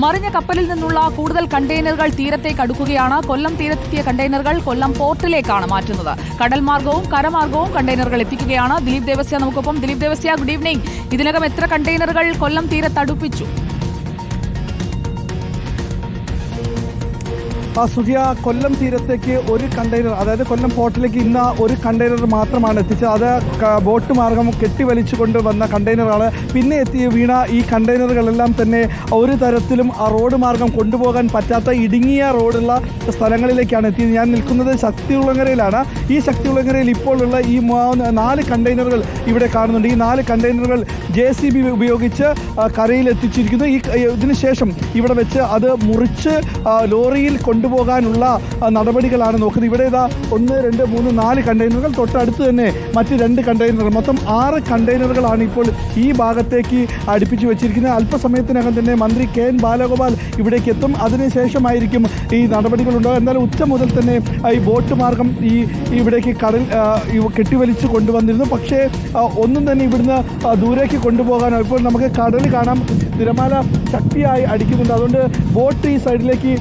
മറിഞ്ഞ കപ്പലിൽ നിന്നുള്ള കൂടുതൽ കണ്ടെയ്നറുകൾ തീരത്തേക്ക് അടുക്കുകയാണ്. കൊല്ലം തീരത്തെത്തിയ കണ്ടെയ്നറുകൾ കൊല്ലം പോർട്ടിലേക്കാണ് മാറ്റുന്നത്. കടൽ മാർഗവും കരമാർഗവും കണ്ടെയ്നറുകൾ എത്തിക്കുകയാണ്. ദിലീപ് ദേവസ്യ നമുക്കൊപ്പം. ദിലീപ് ദേവസ്യ ഗുഡ് ഈവനിംഗ് ഇതിനകം എത്ര കണ്ടെയ്നറുകൾ കൊല്ലം തീരത്ത് സുജിയ കൊല്ലം തീരത്തേക്ക് ഒരു കണ്ടെയ്നർ അതായത് കൊല്ലം പോർട്ടിലേക്ക് ഇന്ന് ഒരു കണ്ടെയ്നർ മാത്രമാണ് എത്തിച്ചത്. അത് ബോട്ട് മാർഗം കെട്ടിവലിച്ചു കൊണ്ട് വന്ന കണ്ടെയ്നറാണ് പിന്നെ എത്തി വീണ ഈ കണ്ടെയ്നറുകളെല്ലാം തന്നെ ഒരു തരത്തിലും ആ റോഡ് മാർഗം കൊണ്ടുപോകാൻ പറ്റാത്ത ഇടുങ്ങിയ റോഡുള്ള സ്ഥലങ്ങളിലേക്കാണ് എത്തിയത്. ഞാൻ നിൽക്കുന്നത് ശക്തികുളങ്ങരയിലാണ് ഈ ശക്തികുളങ്ങരയിൽ ഇപ്പോഴുള്ള ഈ നാല് കണ്ടെയ്നറുകൾ ഇവിടെ കാണുന്നുണ്ട്. ഈ നാല് കണ്ടെയ്നറുകൾ ജെ സി ബി ഉപയോഗിച്ച് കരയിൽ എത്തിച്ചിരിക്കുന്നു ഈ ഇതിനുശേഷം ശേഷം ഇവിടെ വെച്ച് അത് മുറിച്ച് ലോറിയിൽ ലോറിയിൽ കൊണ്ടുപോകാനുള്ള നടപടികളാണ് നോക്കുന്നത്. ഇവിടെ ഇതാ ഒന്ന് രണ്ട് മൂന്ന് നാല് കണ്ടെയ്നറുകൾ. തൊട്ടടുത്ത് തന്നെ മറ്റ് രണ്ട് കണ്ടെയ്നറുകൾ. മൊത്തം ആറ് കണ്ടെയ്നറുകളാണ് ഇപ്പോൾ ഈ ഭാഗത്തേക്ക് അടുപ്പിച്ച് വെച്ചിരിക്കുന്നത്. അല്പസമയത്തിനകം തന്നെ മന്ത്രി കെ എൻ ബാലഗോപാൽ ഇവിടേക്ക് എത്തും. അതിനുശേഷമായിരിക്കും ഈ നടപടികളുണ്ടാകുക എന്നാലും ഉച്ച മുതൽ തന്നെ ഈ ബോട്ട് മാർഗം ഈ ഇവിടേക്ക് കടൽ കെട്ടിവലിച്ച് കൊണ്ടുവന്നിരുന്നു. പക്ഷേ ഒന്നും തന്നെ ഇവിടുന്ന് ദൂരേക്ക് കൊണ്ടുപോകാനോ ഇപ്പോൾ നമുക്ക് കടൽ കാണാം. തിരമാല ശക്തിയായി അടിക്കുന്നുണ്ട്. അതുകൊണ്ട് ബോട്ട് ഈ സൈഡിലേക്ക്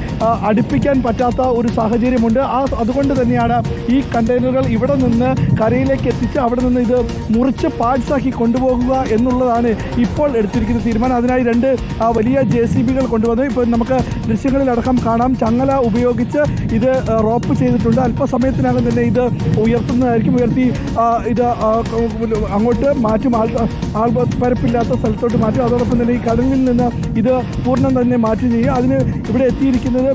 അടുപ്പിക്കാൻ പറ്റാത്ത ഒരു സാഹചര്യമുണ്ട്. ആ അതുകൊണ്ട് തന്നെയാണ് ഈ കണ്ടെയ്നറുകൾ ഇവിടെ നിന്ന് കരയിലേക്ക് എത്തിച്ച് അവിടെ നിന്ന് ഇത് മുറിച്ച് പാഴ്സാക്കി കൊണ്ടുപോകുക എന്നുള്ളതാണ് ഇപ്പോൾ എടുത്തിരിക്കുന്ന തീരുമാനം. അതിനായി രണ്ട് വലിയ ജെ സി ബികൾ കൊണ്ടുവന്നു ഇപ്പോൾ നമുക്ക് ദൃശ്യങ്ങളിലടക്കം കാണാം. ചങ്ങല ഉപയോഗിച്ച് ഇത് റോപ്പ് ചെയ്തിട്ടുണ്ട്. അല്പസമയത്തിനകം തന്നെ ഇത് ഉയർത്തുന്നതായിരിക്കും. ഉയർത്തി ഇത് അങ്ങോട്ട് മാറ്റും. ആൾ ആൾപരപ്പില്ലാത്ത സ്ഥലത്തോട്ട് മാറ്റും. അതോടൊപ്പം തന്നെ ഈ കടലിൽ നിന്ന് ഇത് പൂർണം തന്നെ മാറ്റി ചെയ്യുക അതിന് ഇവിടെ എത്തിയിരിക്കുന്നത്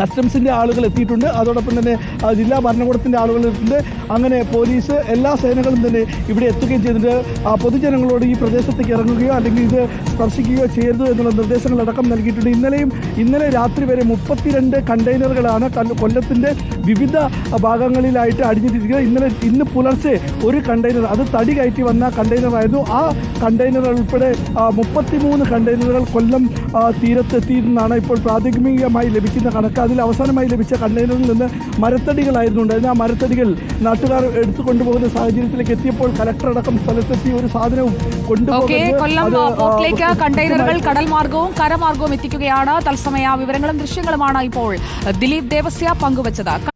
കസ്റ്റംസിന്റെ ആളുകൾ എത്തിയിട്ടുണ്ട്. അതോടൊപ്പം തന്നെ ജില്ലാ ഭരണകൂടത്തിന്റെ ആളുകൾ എത്തിയിട്ടുണ്ട്. അങ്ങനെ പോലീസ് എല്ലാ സേനകളും തന്നെ ഇവിടെ എത്തുകയും ചെയ്തിട്ട് പൊതുജനങ്ങളോട് ഈ പ്രദേശത്തേക്ക് ഇറങ്ങുകയോ അല്ലെങ്കിൽ ഇത് സ്പർശിക്കുകയോ ചെയ്യരുത് എന്നുള്ള നിർദ്ദേശങ്ങളടക്കം നൽകിയിട്ടുണ്ട്. ഇന്നലെയും ഇന്നലെ രാത്രി വരെ മുപ്പത്തിരണ്ട് കണ്ടെയ്നറുകളാണ് കൊല്ലത്തിന്റെ വിവിധ ഭാഗങ്ങളിലായിട്ട് അടിഞ്ഞിട്ടിരിക്കുന്നത്. ഇന്നലെ ഇന്ന് പുലർച്ചെ ഒരു കണ്ടെയ്നർ അത് തടി കയറ്റി വന്ന കണ്ടെയ്നറായിരുന്നു. ആ കണ്ടെയ്നർ ഉൾപ്പെടെ മുപ്പത്തിമൂന്ന് കണ്ടെയ്നറുകൾ കൊല്ലം തീരത്തെത്തിയിരുന്നാണ് ഇപ്പോൾ പ്രാഥമികമായി ലഭിക്കുന്ന കണക്ക്. അതിൽ അവസാനമായി ലഭിച്ച കണ്ടെയ്നറിൽ നിന്ന് മരത്തടികളായിരുന്നു ഉണ്ടായിരുന്നത്. ആ മരത്തടികൾ നാട്ടുകാർ എടുത്തു കൊണ്ടുപോകുന്ന സാഹചര്യത്തിലേക്ക് എത്തിയപ്പോൾ കലക്ടർ അടക്കം സ്ഥലത്തെത്തി ഒരു സാധനവും അത്, കണ്ടെയ്നറുകൾ കടൽ മാർഗവും കരമാർഗവും എത്തിക്കുകയാണ്. തത്സമയ വിവരങ്ങളും ദൃശ്യങ്ങളുമാണ് ഇപ്പോൾ ദിലീപ് ദേവസ്യ പങ്കുവച്ചത്.